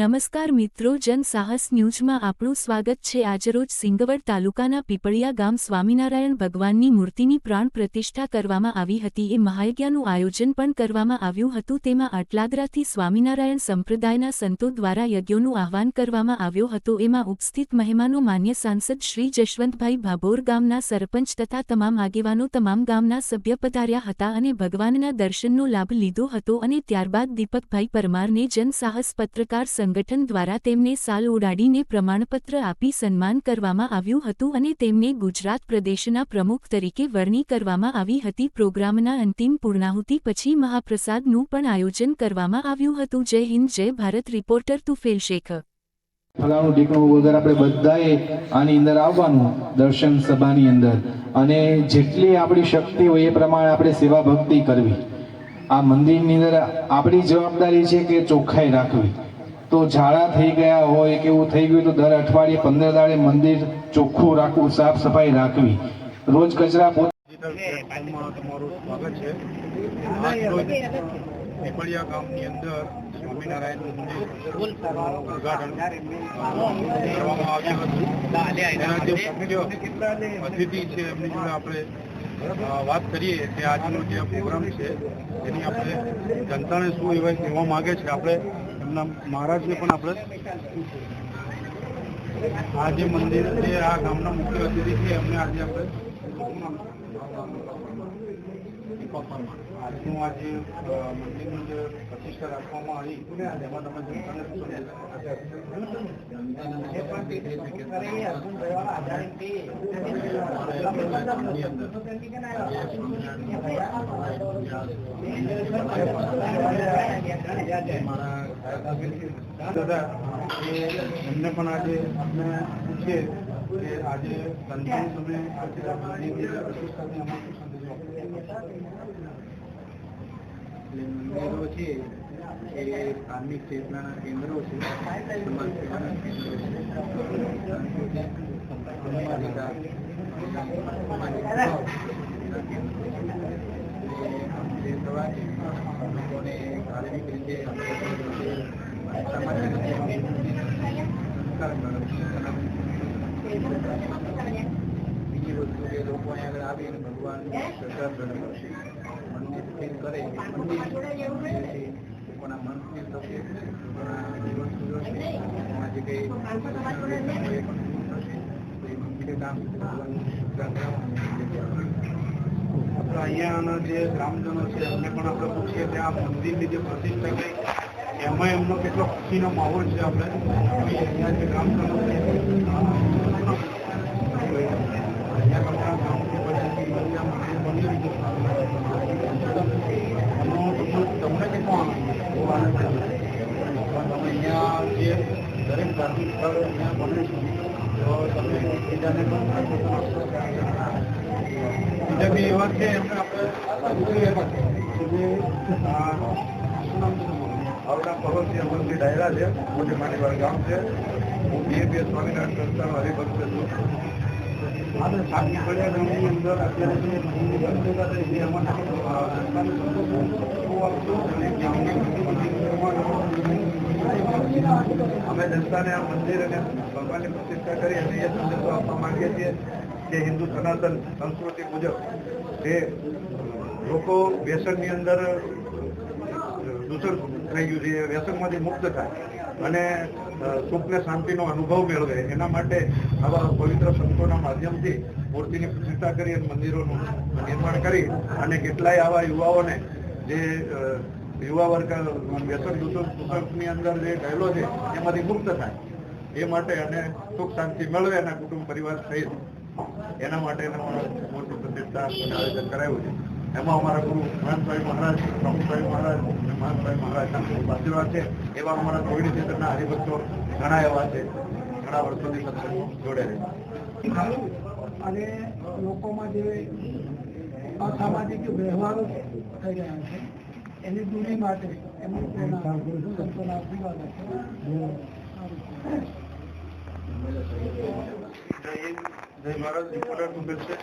નમસ્કાર મિત્રો, જન સાહસ ન્યૂઝમાં આપણું સ્વાગત છે. આજરોજ સિંગવડ તાલુકાના પીપળિયા ગામ સ્વામિનારાયણ ભગવાનની મૂર્તિની પ્રાણ પ્રતિષ્ઠા કરવામાં આવી હતી. એ મહાયજ્ઞનું આયોજન પણ કરવામાં આવ્યું હતું. તેમાં આટલાદરાથી સ્વામિનારાયણ સંપ્રદાયના સંતો દ્વારા યજ્ઞોનું આહવાન કરવામાં આવ્યો હતો. એમાં ઉપસ્થિત મહેમાનો માન્ય સાંસદ શ્રી જશવંતભાઈ ભાભોર ગામના સરપંચ તથા તમામ આગેવાનો તમામ ગામના સભ્ય પધાર્યા હતા અને ભગવાનના દર્શનનો લાભ લીધો હતો અને ત્યારબાદ દીપકભાઈ પરમારને જનસાહસ પત્રકાર સંગઠન દ્વારા તેમને સાલ ઉડાડીને પ્રમાણપત્ર આપી સન્માન કરવામાં આવ્યું હતું અને તેમને ગુજરાત પ્રદેશના પ્રમુખ તરીકે વરણી કરવામાં આવી હતી. પ્રોગ્રામના અંતિમ પૂર્ણાહુતિ પછી મહાપ્રસાદનું પણ આયોજન કરવામાં આવ્યું હતું. જય હિન્દ, જય ભારત. રિપોર્ટર તુફેલ શેખ. ફલાણું ઢીકણું વગર આપણે બધાએ આની અંદર આવવાનું, દર્શન સભાની અંદર. અને જેટલી આપણી શક્તિ હોય એ પ્રમાણે આપણે સેવા ભક્તિ કરવી. આ મંદિરની અંદર આપણી જવાબદારી છે કે ચોખ્ખાઈ રાખવી. તો ઝાડા થઈ ગયા હોય કે એવું થઈ ગયું તો દર અઠવાડિયે પંદર દાડે મંદિર ચોખ્ખું રાખવું, સાફ સફાઈ રાખવી. રોજ કચરા તમારું સ્વાગત અંદર આપણે વાત કરીએ કે આજનો જે પ્રોગ્રામ છે, એની આપણે જનતાને શું એવા કહેવા માગે છે, આપણે એમના મહારાજને પણ આપણે આ જે મંદિર છે, આ ગામના મુખ્ય અતિથિ છે એમને આજે આપણે આજનું આ જે મંદિરનું જે પ્રતિષ્ઠા રાખવામાં આવી, એમાં તમે જનતાને શું દાદા એ એમને પણ આજે આપણે પૂછીએ કે આજે સંતાન તમે આજે આ મંદિરની પ્રતિષ્ઠાની આમાં શું સંદેશો આપો? મંદિરો છે એ ધાર્મિક ચેતનાના કેન્દ્રો છે સમાજ સેવાના કેન્દ્રો છે સામાજિકતા, સામાજિક ભાવ એના કેન્દ્રો છે. બીજી વસ્તુ કે લોકો અહીંયા આગળ આવીને ભગવાનની શ્રદ્ધા ધરાવે છે મનથી સ્થિર કરે મંદિર જેથી લોકોના મનથી થશે લોકોના જીવન સુધરશે એમાં જે કંઈ સમસ્યા હોય એ પણ દૂર થશે તો એ મંદિરે કામ ભગવાનનું શ્રદ્ધા આપણે અહીંયાના જે ગ્રામજનો છે, એમને પણ આપણે પૂછીએ કે મંદિરની જે પ્રતિષ્ઠા થઈ એમાં એમનો કેટલો ખુશીનો માહોલ છે આપણે. અહીંયા જે ગ્રામજનો છે, અહીંયા કરતા ગામની પરિસ્થિતિ બની રહ્યું તમને કેટલો આનંદ તમે અહીંયા જે દરેક ધાર્મિક સ્થળ અહીંયા બને છે. તો તમે બીજા બી એવા છે એમને આપણે પૂછીએ પણ કે જે આ શું નામ છે તમારું? આવડા પર્વતીય મંદિર ડાયરા છે મોટી માનીવાડ ગામ છે બીએપીએસ સ્વામિનારાયણ સંસ્થાનો હરિભક્ત છું પડ્યા ગામની અંદર અત્યારે જે અને મંદિર અમે જનતાને આ મંદિર અને ભગવાનની પ્રતિષ્ઠા કરી અને એ સંદેશો આપવા માંગીએ છીએ કે હિન્દુ સનાતન સંસ્કૃતિ મુજબ જે લોકો વ્યસનની અંદર દૂષણ થઈ ગયું છે, એ વ્યસનમાંથી મુક્ત થાય અને સુખ ને શાંતિનો અનુભવ મેળવે. એના માટે આવા પવિત્ર સંતોના માધ્યમથી મૂર્તિની પ્રતિષ્ઠા કરી અને મંદિરોનું નિર્માણ કરી અને કેટલાય આવા યુવાઓને જે યુવા વર્ગ વ્યસન દૂષણની અંદર જે ગયેલો છે, એમાંથી મુક્ત થાય. એ માટે અને સુખ શાંતિ મેળવે એના કુટુંબ પરિવાર સહિત એના માટે મોટી પ્રતિષ્ઠા આયોજન કરાયું છે. એમાં અમારા ગુરુ મહાનભાઈ મહારાજ પ્રમુખભાઈ મહારાજ મહાનભાઈ મહારાજના આશીર્વાદ છે. એવા અમારા કોવિડ ક્ષેત્રના હરિભક્તો ઘણા એવા છે. ઘણા વર્ષોથી સત્સંગ જોડે છે. અને લોકોમાં જે અસામાજિક વ્યવહારો થઈ રહ્યા છે એની દૂરી માટે છે જય મહારાજ રિપોર્ટર ટુ બિલશે